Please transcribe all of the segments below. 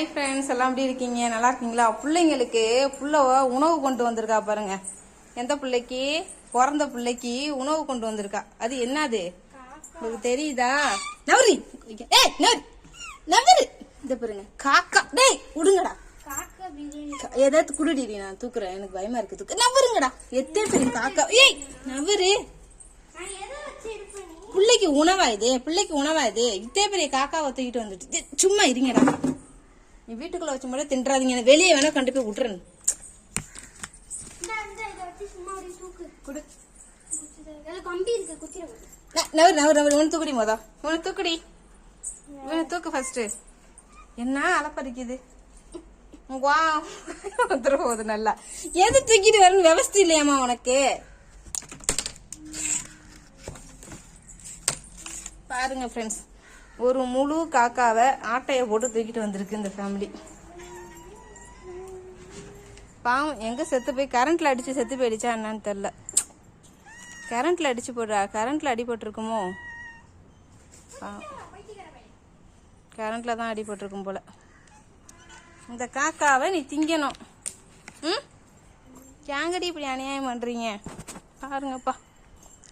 Hi friends எல்லாம் எப்படி இருக்கீங்க? நல்லா இருக்கீங்களா? பிள்ளைங்களுக்கு புள்ள உணவு கொண்டு வந்திருக்கா பாருங்க. எந்த பிள்ளைக்கு? பிறந்த பிள்ளைக்கு உணவு கொண்டு வந்திருக்கா. அது என்னது? உங்களுக்கு தெரியுதா? நவரி! ஏய் நவரி! நவரி! இந்த பாருங்க. காக்கா. டேய் விடுங்கடா ஏதாவது குடுடி நான் தூக்குறேன். எனக்கு பயமா இருக்கு. தூக்கு. நவருங்கடா. எத்தனை பெரிய காக்கா. ஏய் நவரு. பிள்ளைக்கு உணவா இது? பிள்ளைக்கு உணவா இது? இத்தே பெரிய காக்காவை தூக்கிட்டு வந்துட்டு. சும்மா இருங்கடா. நீ வீட்டுக்குள்ள வச்சு மட்டும் தின்றாதீங்க. வெளியே வேணா கண்டு போய் விட்டுறேன். நவரு நவரு தூக்குடி மோதா. உனக்கு தூக்குடி. இவனை தூக்கு ஃபர்ஸ்ட் என்ன அலப்பறிக்குது வா வந்துட போகுது நல்லா. எது தூக்கிட்டு வரணும் விவஸ்தை இல்லையாம்மா உனக்கு? பாருங்க ஃப்ரெண்ட்ஸ் ஒரு முழு காக்காவை ஆட்டையை போட்டு தூக்கிட்டு வந்திருக்கு இந்த ஃபேமிலி பாவம் எங்கே செத்து போய் கரண்ட்டில் அடித்து செத்து போயிடுச்சா என்னன்னு தெரில கரண்ட்டில் அடித்து போடுறா கரண்ட்ல அடிபட்டிருக்குமோ கரண்ட்டில் தான் அடிபட்டிருக்கும் போல். இந்த காக்காவை நீ திங்கணும். ம்? ஏங்கடி இப்படி அநியாயம் பண்ணுறீங்க பாருங்கப்பா.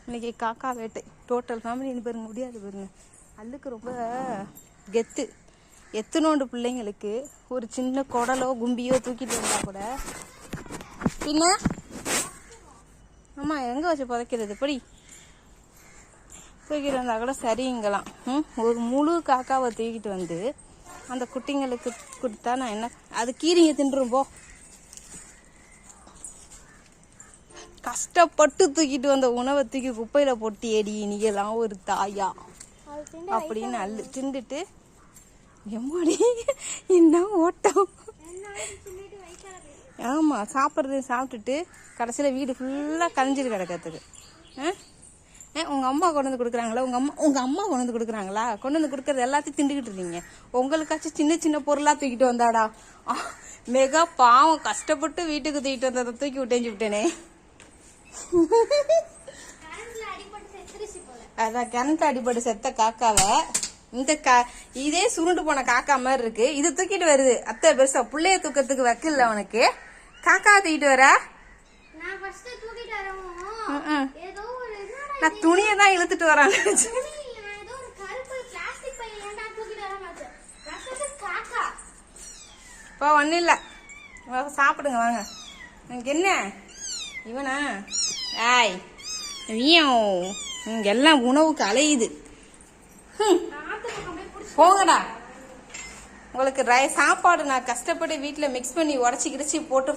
இன்றைக்கி காக்கா வேட்டை. டோட்டல் ஃபேமிலி இனி பாருங்க முடியாது பாருங்க. அல்லுக்கு ரொம்ப கெத்து. எத்தனோண்டு பிள்ளைங்களுக்கு ஒரு சின்ன குடலோ கும்பியோ தூக்கிட்டு வந்தால் கூட பின்ன ஆமாம் எங்கே வச்சு புதைக்கிறது? படி. தூக்கிட்டு வந்தால் கூட சரிங்களாம் ம்? ஒரு முழு காக்காவை தூக்கிட்டு வந்து அந்த குட்டிங்களுக்கு கொடுத்தா நான் என்ன? அது கீரிங்க தின்றும் போ. கஷ்டப்பட்டு தூக்கிட்டு வந்த உணவை தூக்கி குப்பையில் பொட்டி ஏடி நீங்களாம் ஒரு தாயா. அப்படின்னு அள்ளு திண்டுட்டு எம்மாடி என்ன ஓட்டம்? என்ன சொல்லிட்டு வைக்காது ஆமா சாப்பிட்றது சாப்பிட்டுட்டு கடைசியில் வீடு ஃபுல்லாக கலைஞ்சிட்டு கிடக்கிறதுக்கு. ஆ? ஆ, உங்க அம்மா கொண்டு வந்து கொடுக்குறாங்களா? உங்க அம்மா உங்க அம்மா கொண்டு வந்து கொடுக்குறாங்களா? கொண்டு வந்து கொடுக்கறது எல்லாத்தையும் திண்டுக்கிட்டு இருக்கீங்க. உங்களுக்காச்சும் சின்ன சின்ன பொருளா தூக்கிட்டு வந்தாடா. மெகா பாவம் கஷ்டப்பட்டு வீட்டுக்கு தூக்கிட்டு வந்ததை தூக்கி விட்டேஞ்சு விட்டேனே. அதான் கிணத்து அடிபட்டு செத்த காக்காவை இந்த கா இதே சுருண்டு போன காக்கா மாதிரி இருக்கு. இது தூக்கிட்டு வருது. அத்தை பெருசா புள்ளைய தூக்கத்துக்கு வைக்கல அவனுக்கு காக்கா தூக்கிட்டு வரா? நான் துணியை தான் இழுத்துட்டு வரான். இப்போ ஒன்றும் இல்லை. சாப்பிடுங்க வாங்க. எனக்கு என்ன? இவனா? ஆய் வீயம் எல்லாம் உணவுக்கு அலையுது. போங்கடா. உங்களுக்கு ரை சாப்பாடு நான் கஷ்டப்பட்டு வீட்டில் மிக்ஸ் பண்ணி உடச்சி கிடச்சி போட்டு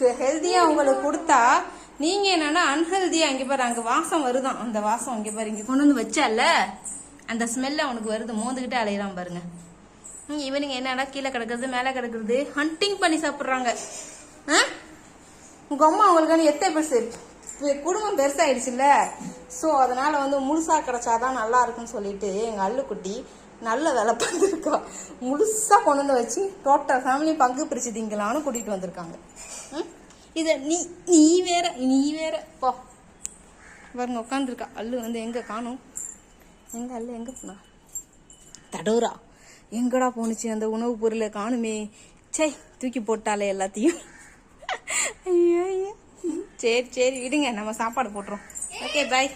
ஹெல்த்தியாக உங்களுக்கு கொடுத்தா நீங்கள் என்னென்னா அன்ஹெல்தியாக இங்கே பாரு அங்கே வாசம் வருதான். அந்த வாசம் இங்கே பாரு இங்கே கொண்டு வந்து வச்சால அந்த ஸ்மெல் அவனுக்கு வருது. மோந்துக்கிட்டே அலையிறான் பாருங்க. ம், இவனுங்க என்னடா கீழே கிடக்குறது மேலே கிடக்குறது ஹண்டிங் பண்ணி சாப்பிட்றாங்க. ஆ? உங்கள் அம்மா அவங்களுக்கான எத்தனை பெருசு பெ- குடும்பம் பெருசாயிடுச்சுல்ல. ஸோ அதனால் வந்து முழுசாக கிடச்சாதான் நல்லா இருக்கும்னு சொல்லிட்டு எங்கள் அள்ளுக்குட்டி நல்ல வேலை பார்த்துருக்கா. முழுசாக கொண்டு வந்து வச்சு டோட்டல் ஃபேமிலி பங்கு பிரித்து திங்கலான்னு கூட்டிகிட்டு வந்திருக்காங்க. ம்? இதை நீ நீ வேற நீ வேற. போ. பாருங்க உட்காந்துருக்கா அள்ளு வந்து எங்கே காணும்? எங்கே அள்ளு எங்கே போனா? தடோரா. எங்கடா போணுச்சு அந்த உணவு பொருளை காணுமே? சே தூக்கி போட்டாலே எல்லாத்தையும். ஐயோ ஐயோ. சரி சரி விடுங்க நம்ம சாப்பாடு போட்டுரும் ஓகே பாய்